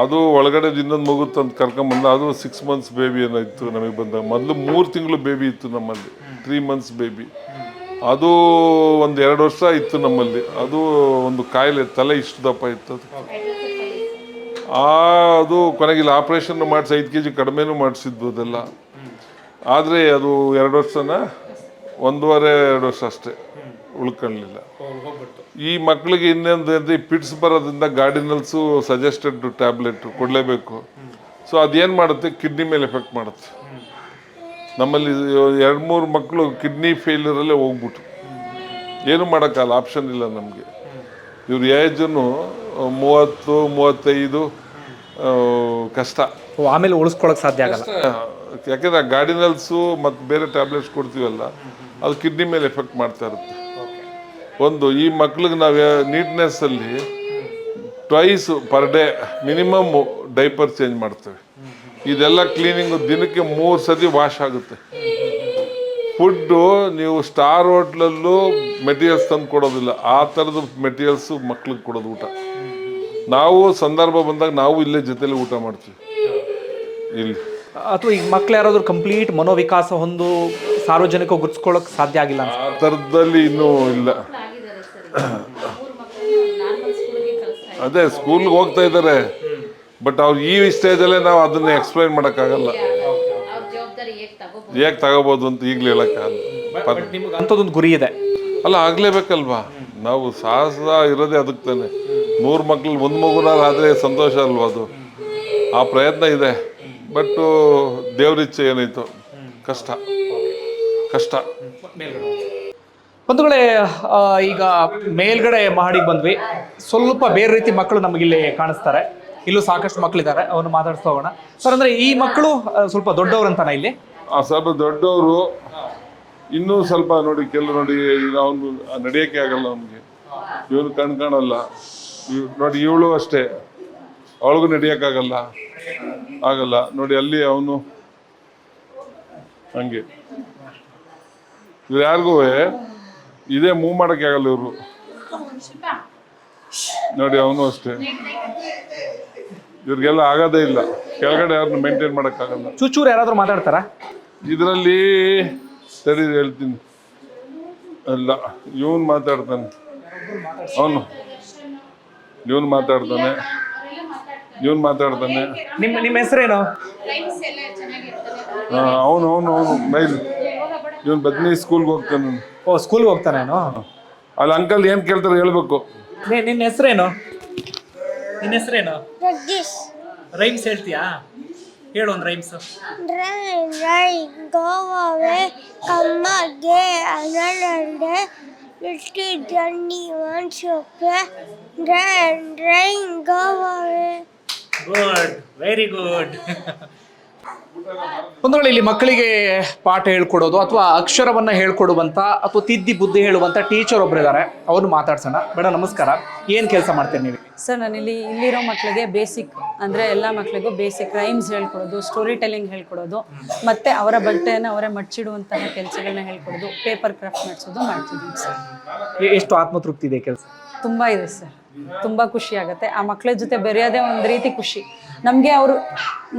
ಅದು ಒಳಗಡೆ ಇನ್ನೊಂದು ಮಗು ತಂದು ಕರ್ಕೊಂಬಂದ ಅದು ಸಿಕ್ಸ್ ಮಂತ್ಸ್ ಬೇಬಿ ಏನೋ ಇತ್ತು ನಮಗೆ ಬಂದಾಗ. ಮೊದಲು ಮೂರು ತಿಂಗಳು ಬೇಬಿ ಇತ್ತು ನಮ್ಮಲ್ಲಿ. ತ್ರೀ ಮಂತ್ಸ್ ಬೇಬಿ ಅದು ಒಂದು ಎರಡು ವರ್ಷ ಇತ್ತು ನಮ್ಮಲ್ಲಿ. ಅದು ಒಂದು ಕಾಯಿಲೆ, ತಲೆ ಇಷ್ಟು ದಪ್ಪ ಇತ್ತು ಅದು. ಆ, ಅದು ಕೊನೆಗಿಲ್ಲ. ಆಪ್ರೇಷನ್ ಮಾಡಿಸಿ ಐದು ಕೆ ಜಿ ಕಡಿಮೆನೂ ಮಾಡಿಸಿದ್ವು ಅದೆಲ್ಲ. ಆದರೆ ಅದು ಎರಡು ವರ್ಷನ, ಒಂದೂವರೆ, ಎರಡು ವರ್ಷ ಅಷ್ಟೇ. ಉಳ್ಕೊಳ್ಳಿಲ್ಲ. ಈ ಮಕ್ಕಳಿಗೆ ಇನ್ನೊಂದು ಅಂದರೆ ಪಿಟ್ಸ್ ಬರೋದ್ರಿಂದ ಗಾರ್ಡಿನಲ್ಸು ಸಜೆಸ್ಟೆಡ್ ಟ್ಯಾಬ್ಲೆಟ್ ಕೊಡಲೇಬೇಕು. ಸೊ ಅದೇನು ಮಾಡುತ್ತೆ? ಕಿಡ್ನಿ ಮೇಲೆ ಎಫೆಕ್ಟ್ ಮಾಡುತ್ತೆ. ನಮ್ಮಲ್ಲಿ ಎರಡು ಮೂರು ಮಕ್ಕಳು ಕಿಡ್ನಿ ಫೇಲ್ಯೂರಲ್ಲೇ ಹೋಗ್ಬಿಟ್ರು. ಏನು ಮಾಡೋಕ್ಕಲ್ಲ ಆಪ್ಷನ್ ಇಲ್ಲ ನಮಗೆ. ಇವ್ರ ಏಜನ್ನು ಮೂವತ್ತು ಮೂವತ್ತೈದು ಕಷ್ಟ. ಆಮೇಲೆ ಉಳಿಸ್ಕೊಳಕ್ ಸಾಧ್ಯ ಆಗಲ್ಲ. ಯಾಕೆಂದ್ರೆ ಗಾರ್ಡಿನಲ್ಸು ಮತ್ತು ಬೇರೆ ಟ್ಯಾಬ್ಲೆಟ್ಸ್ ಕೊಡ್ತೀವಲ್ಲ ಅದು ಕಿಡ್ನಿ ಮೇಲೆ ಎಫೆಕ್ಟ್ ಮಾಡ್ತಾ ಇರುತ್ತೆ. ಒಂದು ಈ ಮಕ್ಳಿಗೆ ನಾವು ನೀಟ್ನೆಸ್ಸಲ್ಲಿ twice per day minimum diaper change ಮಾಡ್ತೇವೆ. ಇದೆಲ್ಲ ಕ್ಲೀನಿಂಗು ದಿನಕ್ಕೆ ಮೂರು ಸತಿ ವಾಶ್ ಆಗುತ್ತೆ. ಫುಡ್ಡು ನೀವು ಸ್ಟಾರ್ ಹೋಟ್ಲಲ್ಲೂ ಮೆಟೀರಿಯಲ್ಸ್ ತಂದು ಕೊಡೋದಿಲ್ಲ. ಆ ಥರದ ಮೆಟೀರಿಯಲ್ಸು ಮಕ್ಳಿಗೆ ಕೊಡೋದು ಊಟ. ನಾವು ಸಂದರ್ಭ ಬಂದಾಗ ನಾವು ಇಲ್ಲೇ ಜೊತೆಲಿ ಊಟ ಮಾಡ್ತೀವಿ. ಇಲ್ಲಿ. ಅಥವಾ ಈಗ ಮಕ್ಳು ಯಾರಾದರೂ ಕಂಪ್ಲೀಟ್ ಮನೋವಿಕಾಸ ಹೊಂದು ಸಾರ್ವಜನಿಕ ಗುರ್ಸ್ಕೊಳ್ಳೋಕೆ ಸಾಧ್ಯ ಆಗಿಲ್ಲ ಆ ಥರದಲ್ಲಿ ಇನ್ನೂ ಇಲ್ಲ. ಆಗಿದ್ದಾರೆ ಸರ್ ಮೂರು ಮಕ್ಕಳು ನಾರ್ಮಲ್ ಸ್ಕೂಲ್ಗೆ ಕಳಿಸ್ತಾ ಅದೇ ಸ್ಕೂಲ್ಗೆ ಹೋಗ್ತಾ ಇದ್ದಾರೆ. ಬಟ್ ಅವ್ರು ಈ ಸ್ಟೇಜಲ್ಲೇ ನಾವು ಅದನ್ನ ಎಕ್ಸ್ಪ್ಲೈನ್ ಮಾಡೋಕ್ಕಾಗಲ್ಲ. ಹೇಗೆ ತಗೋಬೋದು? ಅಂತ ಈಗಲೇ ಹೇಳೋಕ್ಕಾಗಲ್ಲ ನಿಮ್ಗೆ ಅಂಥದ್ದೊಂದು ಗುರಿ ಇದೆ. ಅಲ್ಲ ಆಗ್ಲೇಬೇಕಲ್ವಾ? ನಾವು ಸಾಹಸ ಇರೋದೇ ಅದಕ್ಕೆ ತಾನೆ. ಮೂರು ಮಕ್ಳು ಒಂದು ಮಗುನಾರು ಆದರೆ ಸಂತೋಷ ಅಲ್ವಾ ಅದು? ಆ ಪ್ರಯತ್ನ ಇದೆ. ಬಟ್ಟು ದೇವ್ರಿಚ್ಛೆ ಏನಾಯ್ತು? ಕಷ್ಟ. ಕಷ್ಟ. ಬಂಧುಗಳೇ ಈಗ ಮೇಲ್ಗಡೆ ಮಹಡಿಗೆ ಬಂದ್ವಿ. ಸ್ವಲ್ಪ ಬೇರೆ ರೀತಿ ಮಕ್ಕಳು ನಮಗಿಲ್ಲಿ ಕಾಣಿಸ್ತಾರೆ. ಇಲ್ಲೂ ಸಾಕಷ್ಟು ಮಕ್ಕಳಿದ್ದಾರೆ ಅವನು ಮಾತಾಡಿಸ್ತಾ ಹೋಗೋಣ. ಸರ್ ಅಂದ್ರೆ ಈ ಮಕ್ಕಳು ಸ್ವಲ್ಪ ದೊಡ್ಡವರು ದೊಡ್ಡವ್ರಂತಾನ ಇಲ್ಲಿ? ಆ ಸ್ವಲ್ಪ ದೊಡ್ಡವರು ಇನ್ನೂ ಸ್ವಲ್ಪ ನೋಡಿ ಕೆಲವು ನೋಡಿ ಅವನು ನಡೆಯಕ್ಕೆ ಆಗಲ್ಲ ಅವನಿಗೆ. ಇವನು ಕಣ್ ಕಾಣಲ್ಲ. ಇವ್- ನೋಡಿ ಇವಳು ಅಷ್ಟೇ. ಅವಳಿಗೂ ನಡೆಯೋಕ್ಕಾಗಲ್ಲ ಆಗಲ್ಲ. ನೋಡಿ ಅಲ್ಲಿ ಅವನು ಹಂಗೆ. ಇವ್ರು ಯಾರಿಗೂ ಇದೇ ಮೂವ್ ಮಾಡೋಕ್ಕೆ ಆಗಲ್ಲ ಇವರು. ನೋಡಿ ಅವನು ಅಷ್ಟೇ. ಇವ್ರಿಗೆಲ್ಲ ಆಗೋದೇ ಇಲ್ಲ. ಕೆಳಗಡೆ ಯಾರನ್ನು ಮೇಂಟೈನ್ ಮಾಡೋಕ್ಕಾಗಲ್ಲ. ಚೂಚೂರು ಯಾರಾದರೂ ಮಾತಾಡ್ತಾರಾ? ಇದರಲ್ಲಿ ಸರಿ ಹೇಳ್ತೀನಿ. ಅಲ್ಲ ಇವನು ಮಾತಾಡ್ತಾನೆ. ಅವನು. ಇವನು ಮಾತಾಡ್ತಾನೆ. ಇವನು ಮಾತಾಡ್ತಾನೆ. ನಿಮ್ಮ ನಿಮ್ಮ ಹೆಸರೇನು? ಅವನು ಅವನು ಅವನು ಮೈಲ್. ಇವನು ಬದ್ನಿ ಸ್ಕೂಲ್ಗೆ ಹೋಗ್ತಾನೆ. ಓ ಸ್ಕೂಲ್ಗೆ ಹೋಗ್ತಾನೇನು? ಅಲ್ಲಿ ಅಂಕಲ್ ಏನು ಕೇಳ್ತಾರೆ ಹೇಳ್ಬೇಕು. ನಿನ್ನ ಹೆಸರೇನು? ನಿನ್ನ ಹೆಸರೇನು? ಜಗದೀಶ್ ರೈಮ್ಸ್ ಹೇಳ್ತೀಯಾ? ಹೇಳು ಒಂದು rhymes rain rain go away come again another day ಇಷ್ಟು Johnny wants to play rain rain go away good very good ಒಂದು ಇಲ್ಲಿ ಮಕ್ಕಳಿಗೆ ಪಾಠ ಹೇಳ್ಕೊಡೋದು ಅಥವಾ ಅಕ್ಷರವನ್ನ ಹೇಳ್ಕೊಡುವಂತ ಅಥವಾ ತಿದ್ದಿ ಬುದ್ಧಿ ಹೇಳುವಂತ ಟೀಚರ್ ಒಬ್ಬರಿದ್ದಾರೆ ಅವ್ರನ್ನ ಮಾತಾಡ್ಸೋಣ. ಮೇಡಮ್ ನಮಸ್ಕಾರ. ಏನ್ ಕೆಲಸ ಮಾಡ್ತೀರಿ ನೀವು ಸರ್ ನಾನಿಲ್ಲಿ ಇಲ್ಲಿರೋ ಮಕ್ಕಳಿಗೆ ಬೇಸಿಕ್ ಅಂದರೆ ಎಲ್ಲ ಮಕ್ಕಳಿಗೂ ಬೇಸಿಕ್ ರೈಮ್ಸ್ ಹೇಳ್ಕೊಡೋದು ಸ್ಟೋರಿ ಟೆಲ್ಲಿಂಗ್ ಹೇಳ್ಕೊಡೋದು ಮತ್ತು ಅವರ ಬಟ್ಟೆಯನ್ನು ಅವರೇ ಮಡ್ಚಿಡುವಂತಹ ಕೆಲಸಗಳನ್ನ ಹೇಳ್ಕೊಡೋದು ಪೇಪರ್ ಕ್ರಾಫ್ಟ್ ಮಾಡಿಸೋದು ಮಾಡ್ತಿದ್ದೀನಿ ಸರ್. ಎಷ್ಟು ಆತ್ಮತೃಪ್ತಿ ಇದೆ ಕೆಲಸ? ತುಂಬ ಇದೆ ಸರ್. ತುಂಬ ಖುಷಿ ಆಗುತ್ತೆ. ಆ ಮಕ್ಕಳ ಜೊತೆ ಬೆರೆಯೋದೇ ಒಂದು ರೀತಿ ಖುಷಿ. ನಮಗೆ ಅವರು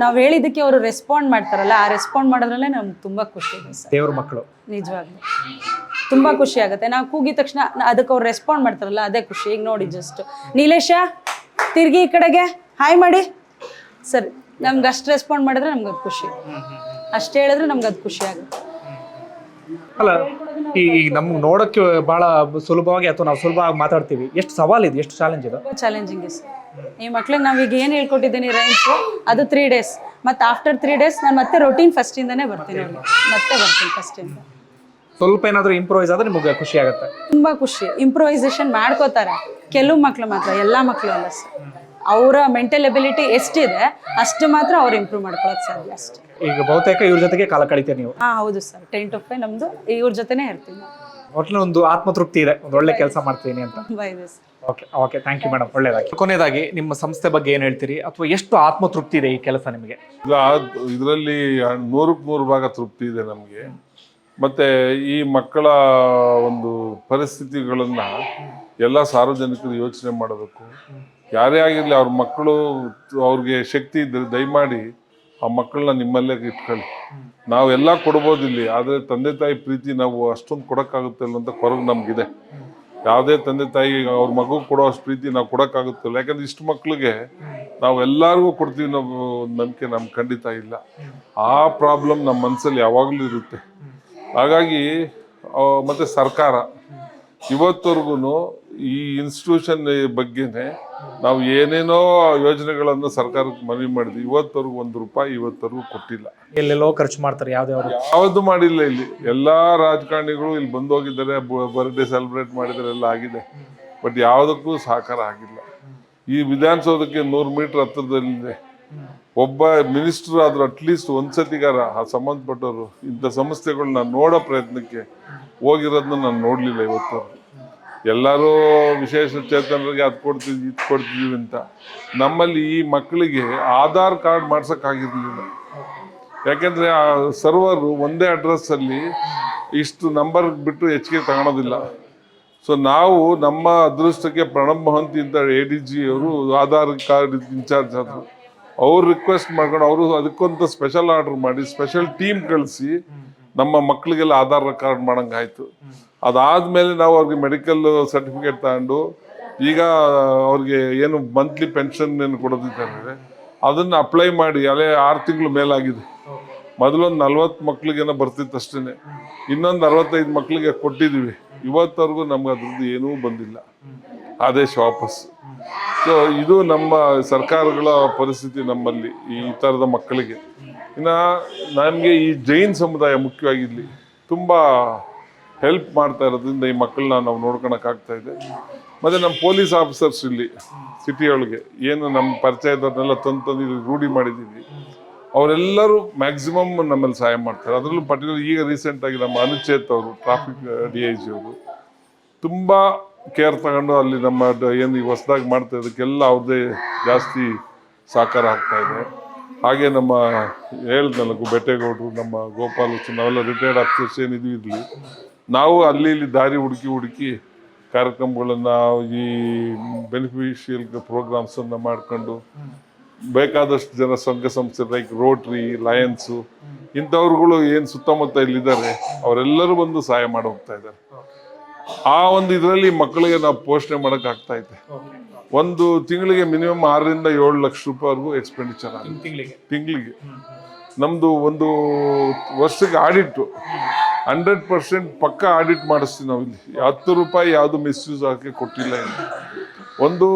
ನಾವು ಹೇಳಿದ್ದಕ್ಕೆ ಅವರು ರೆಸ್ಪಾಂಡ್ ಮಾಡ್ತಾರಲ್ಲ ಆ ರೆಸ್ಪಾಂಡ್ ಮಾಡೋದ್ರಲ್ಲೇ ನಮ್ಗೆ ತುಂಬ ಖುಷಿ ಇದೆ ಸರ್. ದೇವ್ರ ಮಕ್ಕಳು ನಿಜವಾಗ್ಲೂ. ತುಂಬ ಖುಷಿ ಆಗುತ್ತೆ. ನಾವು ಕೂಗಿದ ತಕ್ಷಣ ಅದಕ್ಕೆ ಅವ್ರು ರೆಸ್ಪಾಂಡ್ ಮಾಡ್ತಾರಲ್ಲ ಅದೇ ಖುಷಿ. ಈಗ ನೋಡಿ ಜಸ್ಟ್ ನೀಲೇಶ ತಿರ್ಗಿ ಈ ಕಡೆಗೆ. ಹಾಯ್ ಮಾಡಿ. ಸರಿ ನಮ್ಗೆ ಅಷ್ಟು ರೆಸ್ಪಾಂಡ್ ಮಾಡಿದ್ರೆ ನಮ್ಗೆ ಅದು ಖುಷಿ. ಅಷ್ಟು ಹೇಳಿದ್ರೆ ನಮ್ಗೆ ಅದು ಖುಷಿ ಆಗುತ್ತೆ. ಅಲ್ಲ ಈ ನಮ್ಗೆ ನೋಡೋಕ್ಕೆ ಬಹಳ ಸುಲಭವಾಗಿ ಅಥವಾ ನಾವು ಸುಲಭವಾಗಿ ಮಾತಾಡ್ತೀವಿ. ಎಷ್ಟು ಸವಾಲಿದೆ ಎಷ್ಟು ಚಾಲೆಂಜ್ ಇದೆ? ಚಾಲೆಂಜಿಂಗ್ ಇದೆ ಸರ್. ಈ ಮಕ್ಳಿಗೆ ನಾವೀಗ ಏನು ಹೇಳ್ಕೊಟ್ಟಿದ್ದೀನಿ ರೈಮ್ಸು ಅದು ತ್ರೀ ಡೇಸ್ ಮತ್ತು ಆಫ್ಟರ್ ತ್ರೀ ಡೇಸ್ ನಾನು ಮತ್ತೆ ರೊಟೀನ್ ಫಸ್ಟಿಂದನೇ ಬರ್ತೀನಿ ಅವ್ರಿಗೆ ಮತ್ತೆ ಬರ್ತೀನಿ ಫಸ್ಟಿಂದ ಸ್ವಲ್ಪ ಏನಾದರೂ ಇಂಪ್ರೂವೈಸ್ ಆದ್ರೆ ನಿಮಗೆ ಖುಷಿ ಆಗುತ್ತೆ. ತುಂಬ ಖುಷಿ. ಇಂಪ್ರೂವೈಸೇಷನ್ ಮಾಡ್ಕೋತಾರೆ. ಕೆಲವು ಮಕ್ಳು ಮಾತ್ರ ಎಲ್ಲ ಮಕ್ಕಳು ಅಲ್ಲ ಸರ್. ಅವರ ಮೆಂಟಲ್ ಎಬಿಲಿಟಿ ಎಷ್ಟಿದೆ ಅಷ್ಟು ಮಾತ್ರ ಅವ್ರು ಇಂಪ್ರೂವ್ ಮಾಡ್ಕೊಳಕ್ಕೆ ಸಾಧ್ಯ ಅಷ್ಟೇ. ಈಗ ಬಹುತೇಕ ಇವ್ರ ಜೊತೆಗೆ ಕಾಲ ಕಳಿತೀರಿ ನೀವು. ಹಾಂ ಹೌದು ಸರ್. ಟೆನ್ ಟು ಫೈವ್ ನಮ್ಮದು ಇವ್ರ ಜೊತೆನೇ ಇರ್ತೀವಿ ಒಟ್ಟಿನ ಒಂದು ಆತ್ಮತೃಪ್ತಿ ಇದೆ ಒಂದು ಒಳ್ಳೆ ಕೆಲಸ ಮಾಡ್ತೀನಿ ಅಂತ. Okay okay thank you madam ಒಳ್ಳೇದಾಗಿ. ಕೊನೆಯದಾಗಿ ನಿಮ್ಮ ಸಂಸ್ಥೆ ಬಗ್ಗೆ ಏನು ಹೇಳ್ತೀರಿ? ಅಥವಾ ಎಷ್ಟು ಆತ್ಮತೃಪ್ತಿ ಇದೆ ಈ ಕೆಲಸ ನಿಮಗೆ? ಈಗ ಇದರಲ್ಲಿ ನೂರಕ್ಕೆ ನೂರು ಭಾಗ ತೃಪ್ತಿ ಇದೆ ನಮಗೆ. ಮತ್ತೆ ಈ ಮಕ್ಕಳ ಒಂದು ಪರಿಸ್ಥಿತಿಗಳನ್ನ ಎಲ್ಲ ಸಾರ್ವಜನಿಕರು ಯೋಚನೆ ಮಾಡಬೇಕು. ಯಾರೇ ಆಗಿರಲಿ ಅವ್ರ ಮಕ್ಕಳು ಅವ್ರಿಗೆ ಶಕ್ತಿ ಇದ್ದರೆ ದಯಮಾಡಿ ಆ ಮಕ್ಕಳನ್ನ ನಿಮ್ಮಲ್ಲೇ ಇಟ್ಕೊಳ್ಳಿ. ನಾವೆಲ್ಲ ಕೊಡ್ಬೋದು ಇಲ್ಲಿ, ಆದರೆ ತಂದೆ ತಾಯಿ ಪ್ರೀತಿ ನಾವು ಅಷ್ಟೊಂದು ಕೊಡೋಕ್ಕಾಗುತ್ತಿಲ್ಲ ಅಂತ ಕೊರಗು ನಮಗಿದೆ. ಯಾವುದೇ ತಂದೆ ತಾಯಿ, ಅವ್ರ ಮಗು ಕೊಡೋ ಅಷ್ಟು ಪ್ರೀತಿ ನಾವು ಕೊಡೋಕ್ಕಾಗುತ್ತಿಲ್ಲ, ಯಾಕಂದ್ರೆ ಇಷ್ಟು ಮಕ್ಳಿಗೆ ನಾವು ಎಲ್ಲರಿಗೂ ಕೊಡ್ತೀವಿ ಒಂದು ನಂಬಿಕೆ ನಮ್ಗೆ ಖಂಡಿತ ಇಲ್ಲ. ಆ ಪ್ರಾಬ್ಲಮ್ ನಮ್ಮ ಮನಸ್ಸಲ್ಲಿ ಯಾವಾಗಲೂ ಇರುತ್ತೆ. ಹಾಗಾಗಿ ಮತ್ತೆ ಸರ್ಕಾರ ಇವತ್ತವರೆಗೂ ಈ ಇನ್ಸ್ಟಿಟ್ಯೂಷನ್ ಬಗ್ಗೆನೇ ನಾವು ಏನೇನೋ ಯೋಜನೆಗಳನ್ನು ಸರ್ಕಾರಕ್ಕೆ ಮನವಿ ಮಾಡಿದ್ವಿ. ಇವತ್ತವರೆಗೂ ಒಂದು ರೂಪಾಯಿ ಇವತ್ತವರೆಗೂ ಕೊಟ್ಟಿಲ್ಲ. ಎಲ್ಲೆಲ್ಲೋ ಖರ್ಚು ಮಾಡ್ತಾರೆ ಯಾವ್ದಾವ್ದು ಯಾವ್ದು? ಮಾಡಿಲ್ಲ ಇಲ್ಲಿ. ಎಲ್ಲಾ ರಾಜಕಾರಣಿಗಳು ಇಲ್ಲಿ ಬಂದು ಹೋಗಿದ್ದಾರೆ ಬರ್ಡೇ ಸೆಲೆಬ್ರೇಟ್ ಮಾಡಿದ್ದಾರೆ ಎಲ್ಲ ಆಗಿದೆ. ಬಟ್ ಯಾವುದಕ್ಕೂ ಸಹಕಾರ ಆಗಿಲ್ಲ. ಈ ವಿಧಾನಸೌಧಕ್ಕೆ ನೂರು ಮೀಟರ್ ಹತ್ತಿರದಲ್ಲಿದೆ ಒಬ್ಬ ಮಿನಿಸ್ಟರ್ ಆದ್ರೂ ಅಟ್ಲೀಸ್ಟ್ ಒಂದ್ಸತಿಗಾರ ಆ ಸಂಬಂಧಪಟ್ಟವರು ಇಂಥ ಸಂಸ್ಥೆಗಳನ್ನ ನೋಡೋ ಪ್ರಯತ್ನಕ್ಕೆ ಹೋಗಿರೋದನ್ನ ನಾನು ನೋಡಲಿಲ್ಲ ಇವತ್ತು ಎಲ್ಲರೂ ವಿಶೇಷ ಚೇತನರಿಗೆ ಅದು ಕೊಡ್ತಿದ್ವಿ ಇದು ಕೊಡ್ತಿದ್ವಿ ಅಂತ. ನಮ್ಮಲ್ಲಿ ಈ ಮಕ್ಕಳಿಗೆ ಆಧಾರ್ ಕಾರ್ಡ್ ಮಾಡ್ಸೋಕ್ಕಾಗಿರ್ಲಿಲ್ಲ. ಯಾಕೆಂದರೆ ಆ ಸರ್ವರ್ ಒಂದೇ ಅಡ್ರೆಸ್ಸಲ್ಲಿ ಇಷ್ಟು ನಂಬರ್ ಬಿಟ್ಟು ಹೆಚ್ಚಿಗೆ ತಗೊಳೋದಿಲ್ಲ. ಸೊ ನಾವು ನಮ್ಮ ಅದೃಷ್ಟಕ್ಕೆ ಪ್ರಣಬ್ ಮಹಂತಿ ಅಂತ ಎ ಡಿ ಜಿ ಅವರು ಆಧಾರ್ ಕಾರ್ಡ್ ಇನ್ಚಾರ್ಜ್ ಆದರು. ಅವ್ರು ರಿಕ್ವೆಸ್ಟ್ ಮಾಡ್ಕೊಂಡು ಅವರು ಅದಕ್ಕೊಂತ ಸ್ಪೆಷಲ್ ಆರ್ಡರ್ ಮಾಡಿ, ಸ್ಪೆಷಲ್ ಟೀಮ್ ಕಳಿಸಿ ನಮ್ಮ ಮಕ್ಕಳಿಗೆಲ್ಲ ಆಧಾರ್ ಕಾರ್ಡ್ ಮಾಡಂಗಾಯ್ತು. ಅದಾದ್ಮೇಲೆ ನಾವು ಅವ್ರಿಗೆ ಮೆಡಿಕಲ್ ಸರ್ಟಿಫಿಕೇಟ್ ತಗೊಂಡು, ಈಗ ಅವ್ರಿಗೆ ಏನು ಮಂತ್ಲಿ ಪೆನ್ಷನ್ ಏನು ಕೊಡೋದಿದ್ದಾರೆ ಅದನ್ನ ಅಪ್ಲೈ ಮಾಡಿ ಅಲ್ಲೇ ಆರು ತಿಂಗಳು ಮೇಲಾಗಿದೆ. ಮೊದಲೊಂದು ನಲ್ವತ್ತು ಮಕ್ಳಿಗೇನೋ ಬರ್ತಿತ್ತು ಅಷ್ಟೇ ಇನ್ನೊಂದು ಅರವತ್ತೈದು ಮಕ್ಳಿಗೆ ಕೊಟ್ಟಿದ್ದೀವಿ ಇವತ್ತವರೆಗೂ ನಮ್ಗೆ ಅದ್ರದ್ದು ಏನೂ ಬಂದಿಲ್ಲ. ಆದೇಶ ವಾಪಸ್. ಸೊ ಇದು ನಮ್ಮ ಸರ್ಕಾರಗಳ ಪರಿಸ್ಥಿತಿ ನಮ್ಮಲ್ಲಿ ಈ ಥರದ ಮಕ್ಕಳಿಗೆ. ಇನ್ನು ನಮಗೆ ಈ ಜೈನ್ ಸಮುದಾಯ ಮುಖ್ಯವಾಗಿರಲಿ, ತುಂಬ ಹೆಲ್ಪ್ ಮಾಡ್ತಾ ಇರೋದ್ರಿಂದ ಈ ಮಕ್ಕಳನ್ನ ನಾವು ನೋಡ್ಕೊಳಕ್ಕಾಗ್ತಾ ಇದೆ. ಮತ್ತು ನಮ್ಮ ಪೊಲೀಸ್ ಆಫೀಸರ್ಸ್ ಇಲ್ಲಿ ಸಿಟಿಯೊಳಗೆ ಏನು ನಮ್ಮ ಪರಿಚಯದವ್ರನ್ನೆಲ್ಲ ತಂದು ತಂದು ಇಲ್ಲಿ ರೂಢಿ ಮಾಡಿದ್ದೀವಿ ಅವರೆಲ್ಲರೂ ಮ್ಯಾಕ್ಸಿಮಮ್ ನಮ್ಮಲ್ಲಿ ಸಹಾಯ ಮಾಡ್ತಾರೆ. ಅದರಲ್ಲೂ ಪರ್ಟಿಕ್ಯುಲರ್ ಈಗ ರೀಸೆಂಟಾಗಿ ನಮ್ಮ ಅನುಚೇತ್ ಅವರು ಟ್ರಾಫಿಕ್ ಡಿ ಐ ಜಿ ಅವರು, ತುಂಬ ಕೇರ್ ತಗೊಂಡು ಅಲ್ಲಿ ನಮ್ಮ ಏನು ಈಗ ಹೊಸದಾಗಿ ಮಾಡ್ತಾ ಇದಕ್ಕೆಲ್ಲ ಅವ್ರದ್ದೇ ಜಾಸ್ತಿ ಸಹಕಾರ ಆಗ್ತಾ ಇದೆ. ಹಾಗೆ ನಮ್ಮ ಹೇಳ್ದಲ್ಲ ಬೆಟ್ಟೇಗೌಡರು, ನಮ್ಮ ಗೋಪಾಲ್ ನಾವೆಲ್ಲ ರಿಟೈರ್ಡ್ ಆಫೀಸರ್ಸ್ ಏನಿದ್ವಿ ಇರಲಿ ನಾವು ಅಲ್ಲಿ ಇಲ್ಲಿ ದಾರಿ ಹುಡುಕಿ ಹುಡುಕಿ ಕಾರ್ಯಕ್ರಮಗಳನ್ನು ಈ ಬೆನಿಫಿಷಿಯಲ್ ಪ್ರೋಗ್ರಾಮ್ಸನ್ನು ಮಾಡ್ಕೊಂಡು ಬೇಕಾದಷ್ಟು ಜನ ಸಂಘ ಸಂಸ್ಥೆ ಲೈಕ್ ರೋಟ್ರಿ ಲಯನ್ಸು ಇಂಥವ್ರುಗಳು ಏನು ಸುತ್ತಮುತ್ತ ಇಲ್ಲಿದ್ದಾರೆ ಅವರೆಲ್ಲರೂ ಬಂದು ಸಹಾಯ ಮಾಡಿ ಹೋಗ್ತಾ ಇದ್ದಾರೆ. ಆ ಒಂದು ಇದರಲ್ಲಿ ಮಕ್ಕಳಿಗೆ ನಾವು ಪೋಷಣೆ ಮಾಡಕ್ ಆಗ್ತಾ ಇದೆ. ಒಂದು ತಿಂಗಳಿಗೆ ಮಿನಿಮಮ್ ಆರರಿಂದ ಏಳು ಲಕ್ಷ ರೂಪಾಯಿವರೆಗೂ ಎಕ್ಸ್ಪೆಂಡಿಚರ್ ಆಗುತ್ತೆ. ತಿಂಗಳಿಗೆ. ತಿಂಗಳಿಗೆ. ನಮ್ದು ಒಂದು ವರ್ಷಕ್ಕೆ ಆಡಿಟ್ಟು ಹಂಡ್ರೆಡ್ ಪರ್ಸೆಂಟ್ ಪಕ್ಕ ಆಡಿಟ್ ಮಾಡಿಸ್ತೀವಿ ನಾವು ಇಲ್ಲಿ. ಹತ್ತು ರೂಪಾಯಿ ಯಾವುದು ಮಿಸ್ಯೂಸ್ ಆಗಕ್ಕೆ ಕೊಟ್ಟಿಲ್ಲ ಒಂದು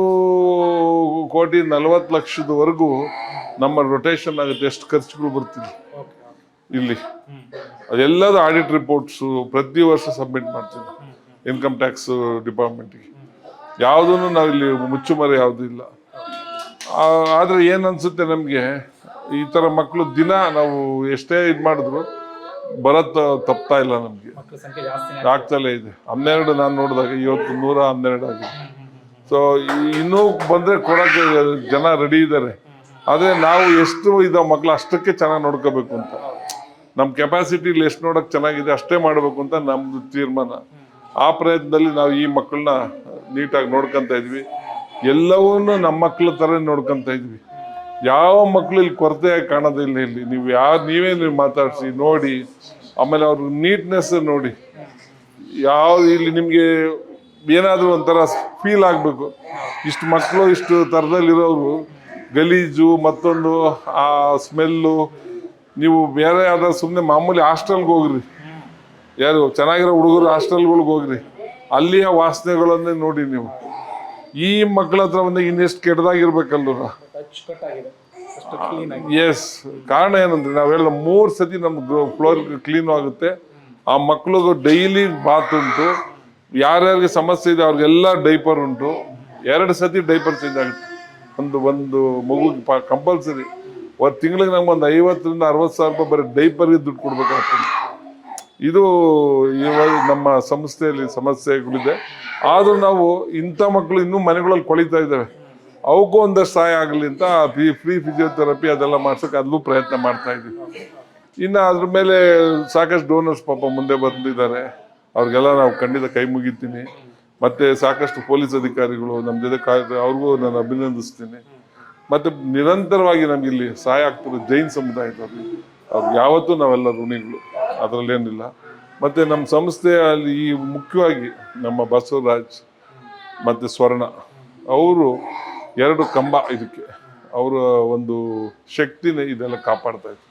ಕೋಟಿ ನಲವತ್ತು ಲಕ್ಷದವರೆಗೂ ನಮ್ಮ ರೊಟೇಷನ್ ಆಗುತ್ತೆ. ಎಷ್ಟು ಖರ್ಚುಗಳು ಬರ್ತಿದೆ. ಇಲ್ಲಿ. ಅದೆಲ್ಲದು ಆಡಿಟ್ ರಿಪೋರ್ಟ್ಸು ಪ್ರತಿ ವರ್ಷ ಸಬ್ಮಿಟ್ ಮಾಡ್ತೀವಿ ಇನ್ಕಮ್ ಟ್ಯಾಕ್ಸ್ ಡಿಪಾರ್ಟ್ಮೆಂಟಿಗೆ ಯಾವುದೂ ನಾವಿಲ್ಲಿ ಮುಚ್ಚುಮರೆ ಯಾವುದೂ ಇಲ್ಲ. ಆದರೆ ನಮಗೆ ಅನ್ಸುತ್ತೆ ನಮ್ಗೆ? ಈ ಥರ ಮಕ್ಕಳು ದಿನ ನಾವು ಎಷ್ಟೇ ಇದು ಮಾಡಿದ್ರು ಬರತ್ ತಪ್ತಾ ಇಲ್ಲ ನಮಗೆ. ಮಕ್ಕಳ ಆಗ್ತಲೇ ಇದೆ. ಹನ್ನೆರಡು ನಾನು ನೋಡಿದಾಗ ಇವತ್ತು ನೂರ ಹನ್ನೆರಡು ಆಗಿದೆ. ಸೊ ಇನ್ನೂ ಬಂದ್ರೆ ಕೊಡಕ್ಕೆ ಜನ ರೆಡಿ ಇದ್ದಾರೆ ಆದ್ರೆ ನಾವು ಎಷ್ಟು ಇದ ಮಕ್ಳು ಅಷ್ಟಕ್ಕೆ ಚೆನ್ನಾಗಿ ನೋಡ್ಕೋಬೇಕು ಅಂತ. ನಮ್ಮ ಕೆಪಾಸಿಟಿಲಿ ಎಷ್ಟು ನೋಡಕ್ ಚೆನ್ನಾಗಿದೆ ಅಷ್ಟೇ ಮಾಡಬೇಕು ಅಂತ ನಮ್ದು ತೀರ್ಮಾನ. ಆ ಪ್ರಯತ್ನದಲ್ಲಿ ನಾವು ಈ ಮಕ್ಕಳನ್ನ ನೀಟಾಗಿ ನೋಡ್ಕೊಂತ ಇದ್ವಿ. ಎಲ್ಲವನ್ನೂ ನಮ್ಮ ಮಕ್ಕಳ ತರ ನೋಡ್ಕೊಂತ ಇದ್ವಿ. ಯಾವ ಮಕ್ಳು ಇಲ್ಲಿ ಕೊರತೆ ಕಾಣೋದಿಲ್ಲ ಇಲ್ಲಿ ನೀವು ಯಾವ ನೀವೇ ನೀವು ಮಾತಾಡಿಸಿ, ನೋಡಿ. ಆಮೇಲೆ ಅವ್ರ ನೀಟ್ನೆಸ್ ನೋಡಿ. ಯಾವ ಇಲ್ಲಿ ನಿಮಗೆ ಏನಾದರೂ ಒಂಥರ ಫೀಲ್ ಆಗಬೇಕು. ಇಷ್ಟು ಮಕ್ಕಳು ಇಷ್ಟು ಥರದಲ್ಲಿರೋರು ಗಲೀಜು, ಮತ್ತೊಂದು, ಆ ಸ್ಮೆಲ್ಲು ನೀವು ಬೇರೆ ಯಾವ್ದಾದ್ರು ಸುಮ್ಮನೆ ಮಾಮೂಲಿ ಹಾಸ್ಟೆಲ್ಗೆ ಹೋಗ್ರಿ. ಯಾರು ಚೆನ್ನಾಗಿರೋ ಹುಡುಗರು ಹಾಸ್ಟೆಲ್ಗಳಿಗೆ ಹೋಗ್ರಿ. ಅಲ್ಲಿಯ ವಾಸನೆಗಳನ್ನೇ ನೋಡಿ ನೀವು. ಈ ಮಕ್ಕಳ ಹತ್ರ ಬಂದಾಗ ಇನ್ನೆಷ್ಟು ಕೆಟ್ಟದಾಗಿರ್ಬೇಕಲ್ವ? ಎಸ್ ಕಾರಣ ಏನಂದ್ರೆ ನಾವು ಹೇಳಿದ ಮೂರು ಸತಿ ನಮ್ಮ ಫ್ಲೋರ್ ಕ್ಲೀನ್ ಆಗುತ್ತೆ. ಆ ಮಕ್ಳಿಗೆ ಡೈಲಿ ಬಾತ್ ಉಂಟು. ಯಾರ್ಯಾರಿಗೆ ಸಮಸ್ಯೆ ಇದೆ ಅವ್ರಿಗೆಲ್ಲ ಡೈಪರ್ ಉಂಟು. ಎರಡು ಸತಿ ಡೈಪರ್ ಚೇಂಜ್ ಆಗುತ್ತೆ. ಒಂದು ಒಂದು ಮಗು ಕಂಪಲ್ಸರಿ ಒಂದು ತಿಂಗಳಿಗೆ ನಮ್ಗೆ ಒಂದು ಐವತ್ತರಿಂದ ಅರವತ್ತು ಸಾವಿರ ರೂಪಾಯಿ ಬರೀ ಡೈಪರ್ಗೆ ದುಡ್ಡು ಕೊಡ್ಬೇಕಾಗ್ತದೆ. ಇದು ಇವಾಗ ನಮ್ಮ ಸಂಸ್ಥೆಯಲ್ಲಿ ಸಮಸ್ಯೆಗಳಿದೆ. ಆದರೂ ನಾವು ಇಂಥ ಮಕ್ಕಳು ಇನ್ನೂ ಮನೆಗಳಲ್ಲಿ ಕೊಳಿತಾ ಇದ್ದಾವೆ. ಅವಕ್ಕೂ ಒಂದಷ್ಟು ಸಹಾಯ ಆಗಲಿ ಅಂತ ಫ್ರೀ ಫ್ರೀ ಫಿಸಿಯೋಥೆರಪಿ ಅದೆಲ್ಲ ಮಾಡ್ಸೋಕೆ ಅದಲ್ಲೂ ಪ್ರಯತ್ನ ಮಾಡ್ತಾ ಇದ್ದೀವಿ. ಇನ್ನು ಅದ್ರ ಮೇಲೆ ಸಾಕಷ್ಟು ಡೋನರ್ಸ್ ಪಾಪ ಮುಂದೆ ಬಂದಿದ್ದಾರೆ. ಅವ್ರಿಗೆಲ್ಲ ನಾವು ಖಂಡಿತ ಕೈ ಮುಗಿತೀನಿ. ಮತ್ತು ಸಾಕಷ್ಟು ಪೊಲೀಸ್ ಅಧಿಕಾರಿಗಳು ನಮ್ಮ ಜೊತೆ ಕಾರ್ಯ ಅವ್ರಿಗೂ ನಾನು ಅಭಿನಂದಿಸ್ತೀನಿ. ಮತ್ತು ನಿರಂತರವಾಗಿ ನಮ್ಗೆ ಇಲ್ಲಿ ಸಹಾಯ ಆಗ್ತಿರೋ ಜೈನ್ ಸಮುದಾಯದವ್ರಿಗೆ ಅವ್ರಿಗೆ ಯಾವತ್ತೂ ನಾವೆಲ್ಲ ಋಣಿಗಳು. ಅದರಲ್ಲೇನಿಲ್ಲ. ಮತ್ತು ನಮ್ಮ ಸಂಸ್ಥೆಯಲ್ಲಿ ಈ ಮುಖ್ಯವಾಗಿ ನಮ್ಮ ಬಸವರಾಜ್ ಮತ್ತು ಸ್ವರ್ಣ, ಅವರು ಎರಡು ಕಂಬ ಇದಕ್ಕೆ. ಅವರ ಒಂದು ಶಕ್ತಿನ ಇದೆಲ್ಲ ಕಾಪಾಡ್ತಾ ಇತ್ತು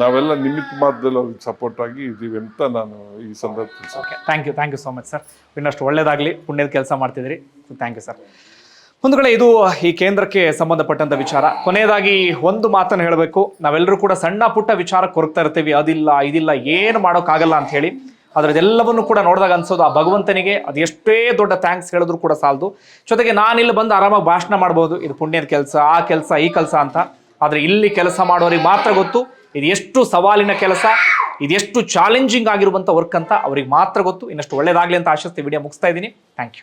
ನಾವೆಲ್ಲ ನಿಮಿತ್ತ ಮಾತ್ರದಲ್ಲಿ ಅವ್ರಿಗೆ ಸಪೋರ್ಟ್ ಆಗಿ ಇದೀವಿ ಅಂತ ನಾನು ಈ ಸಂದರ್ಭದಲ್ಲಿ thank you thank you so much sir ಇನ್ನಷ್ಟು ಒಳ್ಳೇದಾಗಲಿ, ಪುಣ್ಯದ ಕೆಲಸ ಮಾಡ್ತಿದ್ದೀರಿ. ಥ್ಯಾಂಕ್ ಯು ಸರ್ ಒಂದು ಇದು ಈ ಕೇಂದ್ರಕ್ಕೆ ಸಂಬಂಧಪಟ್ಟಂತ ವಿಚಾರ. ಕೊನೆಯದಾಗಿ ಒಂದು ಮಾತನ್ನು ಹೇಳಬೇಕು. ನಾವೆಲ್ಲರೂ ಕೂಡ ಸಣ್ಣ ಪುಟ್ಟ ವಿಚಾರ ಕೊರಗ್ತಾ ಇರ್ತೀವಿ. ಅದಿಲ್ಲ, ಇದಿಲ್ಲ, ಏನು ಮಾಡೋಕ್ಕಾಗಲ್ಲ ಅಂತ ಹೇಳಿ. ಆದರೆ ಅದೆಲ್ಲವನ್ನು ಕೂಡ ನೋಡಿದಾಗ ಅನ್ಸೋದು, ಆ ಭಗವಂತನಿಗೆ ಅದು ಎಷ್ಟೇ ದೊಡ್ಡ ಥ್ಯಾಂಕ್ಸ್ ಹೇಳಿದ್ರು ಕೂಡ ಸಾಲದು. ಜೊತೆಗೆ ನಾನಿಲ್ಲಿ ಬಂದು ಆರಾಮಾಗಿ ಭಾಷಣ ಮಾಡ್ಬೋದು, ಇದು ಪುಣ್ಯದ ಕೆಲಸ, ಆ ಕೆಲಸ, ಈ ಕೆಲಸ ಅಂತ. ಆದರೆ ಇಲ್ಲಿ ಕೆಲಸ ಮಾಡೋರಿಗೆ ಮಾತ್ರ ಗೊತ್ತು, ಇದು ಎಷ್ಟು ಸವಾಲಿನ ಕೆಲಸ ಇದೆಷ್ಟು ಚಾಲೆಂಜಿಂಗ್ ಆಗಿರುವಂಥ ವರ್ಕ್ ಅಂತ ಅವ್ರಿಗೆ ಮಾತ್ರ ಗೊತ್ತು. ಇನ್ನಷ್ಟು ಒಳ್ಳೇದಾಗಲಿ ಅಂತ ಆಶಿಸ್ತೀವಿ ವಿಡಿಯೋ ಮುಗಿಸ್ತಾ ಇದ್ದೀನಿ. Thank you